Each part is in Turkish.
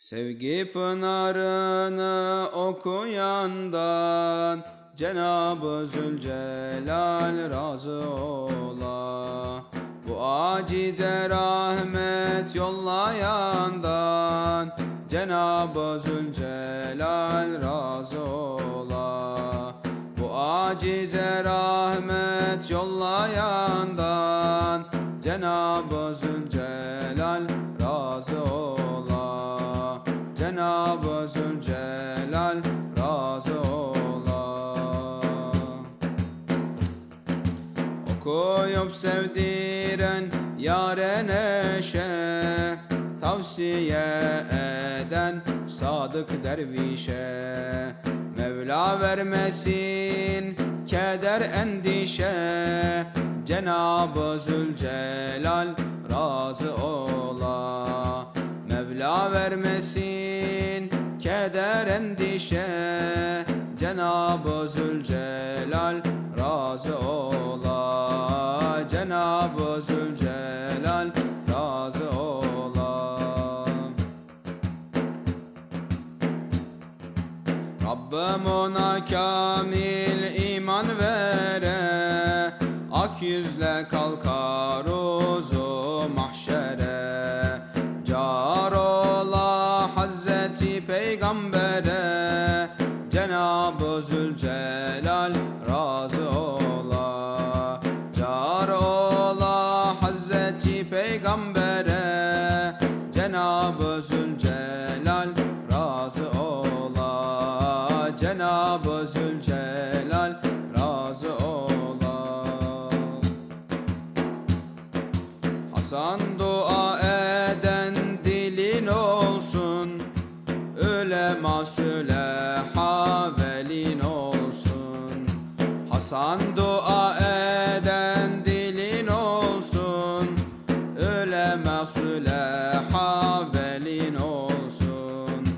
Sevgi pınarını okuyandan Cenab-ı Zülcelal razı ola. Bu acize rahmet yollayandan Cenab-ı Zülcelal razı ola. Bu acize rahmet yollayandan Cenab-ı Zülcelal razı ola Cenab-ı Zülcelal razı ola. Okuyup sevdiren yare neşe Tavsiye eden sadık dervişe. Mevla vermesin keder endişe Cenab-ı Zülcelal razı ola Mevla vermesin keder endişe. Cenab-ı Zülcelal razı ola. Cenab-ı Zülcelal razı ola. Rabbim ona kamil iman vere. Ak yüzle kalkar uzu mahşere Peygamber'e Cenab-ı Zülcelal razı ola Car ola Hazreti Peygamber'e Cenab-ı Zülcelal razı ola Cenab-ı Zülcelal razı ola. Hasan Ölema söyle havelin olsun. Hasan dua eden dilin olsun. Ölema söyle havelin olsun.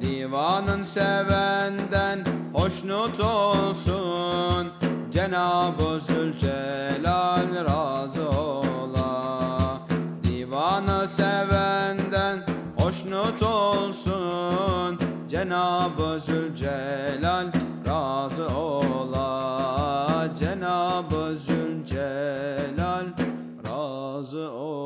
Divanın sevenden hoşnut olsun. Cenab-ı Zülcelal razı ola. Divanı sevenden hoşnut olsun Cenab-ı Zülcelal razı ola. Cenab-ı Zülcelal razı ola